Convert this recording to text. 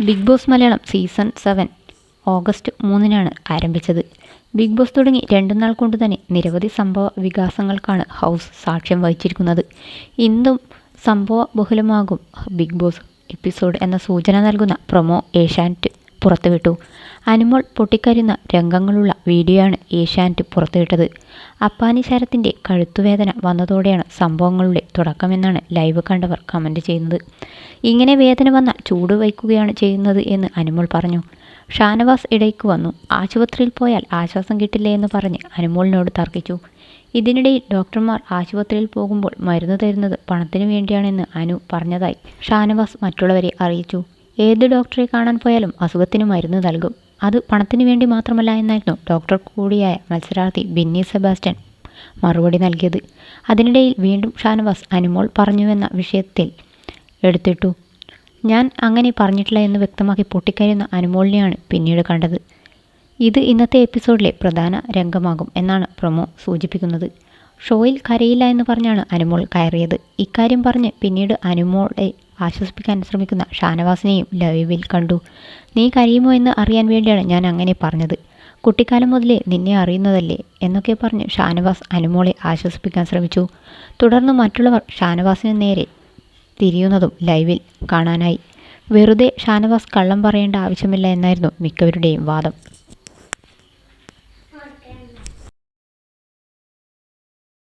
Big boss Malayalam season seven August മൂന്നിനാണ് ആരംഭിച്ചത്. Big boss തുടങ്ങി രണ്ടു നാൾ കൊണ്ട് തന്നെ നിരവധി സംഭവ വികാസങ്ങൾക്കാണ് ഹൗസ് സാക്ഷ്യം വഹിച്ചിരിക്കുന്നത്. ഇന്നും സംഭവ ബഹുലമാകും ബിഗ് ബോസ് എപ്പിസോഡ് എന്ന സൂചന നൽകുന്ന പ്രൊമോ ഏഷ്യാനെറ്റ് പുറത്തുവിട്ടു. അനുമോൾ പൊട്ടിക്കരുന്ന രംഗങ്ങളുള്ള ആണ് ഏഷ്യാനെറ്റ് പുറത്തുവിട്ടത്. അപ്പാനി ശരത്തിന്റെ കഴുത്തുവേദന വന്നതോടെയാണ് സംഭവങ്ങളുടെ തുടക്കമെന്നാണ് ലൈവ് കണ്ടവർ കമന്റ് ചെയ്യുന്നത്. ഇങ്ങനെ വേദന വന്നാൽ ചൂട് വയ്ക്കുകയാണ് ചെയ്യുന്നത് എന്ന് അനുമോൾ പറഞ്ഞു. ഷാനവാസ് ഇടയ്ക്ക് വന്നു. ആശുപത്രിയിൽ പോയാൽ ആശ്വാസം കിട്ടില്ല എന്ന് പറഞ്ഞ് അനുമോളിനോട് തർക്കിച്ചു. ഇതിനിടയിൽ ഡോക്ടർമാർ ആശുപത്രിയിൽ പോകുമ്പോൾ മരുന്ന് തരുന്നത് പണത്തിനു വേണ്ടിയാണെന്ന് അനു പറഞ്ഞതായി ഷാനവാസ് മറ്റുള്ളവരെ അറിയിച്ചു. ഏത് ഡോക്ടറെ കാണാൻ പോയാലും അസുഖത്തിന് മരുന്ന് നൽകും. അത് പണത്തിന് വേണ്ടി മാത്രമല്ല എന്നായിരുന്നു ഡോക്ടർ കൂടിയായ മത്സരാർത്ഥി ബിന്നി സെബാസ്റ്റൻ മറുപടി നൽകിയത്. അതിനിടയിൽ വീണ്ടും ഷാനവാസ് അനുമോൾ പറഞ്ഞുവെന്ന വിഷയത്തിൽ എടുത്തിട്ടു. ഞാൻ അങ്ങനെ പറഞ്ഞിട്ടില്ല എന്ന് വ്യക്തമാക്കി പൊട്ടിക്കരയുന്ന അനുമോളിനെയാണ് പിന്നീട് കണ്ടത്. ഇത് ഇന്നത്തെ എപ്പിസോഡിലെ പ്രധാന രംഗമാകും എന്നാണ് പ്രൊമോ സൂചിപ്പിക്കുന്നത്. ഷോയിൽ കരയില്ല എന്ന് പറഞ്ഞാണ് അനുമോൾ കയറിയത്. ഇക്കാര്യം പറഞ്ഞ് പിന്നീട് അനുമോളെ ആശ്വസിപ്പിക്കാൻ ശ്രമിക്കുന്ന ഷാനവാസിനെയും ലൈവിൽ കണ്ടു. നീ കരയുമോ എന്ന് അറിയാൻ വേണ്ടിയാണ് ഞാൻ അങ്ങനെ പറഞ്ഞത്. കുട്ടിക്കാലം മുതലേ നിന്നെ അറിയുന്നതല്ലേ? എന്നൊക്കെ പറഞ്ഞ് ഷാനവാസ് അനുമോളെ ആശ്വസിപ്പിക്കാൻ ശ്രമിച്ചു. തുടർന്ന് മറ്റുള്ളവർ ഷാനവാസിന് നേരെ തിരിയുന്നതും ലൈവിൽ കാണാനായി. വെറുതെ ഷാനവാസ് കള്ളം പറയേണ്ട ആവശ്യമില്ല എന്നായിരുന്നു മിക്കവരുടെയും വാദം.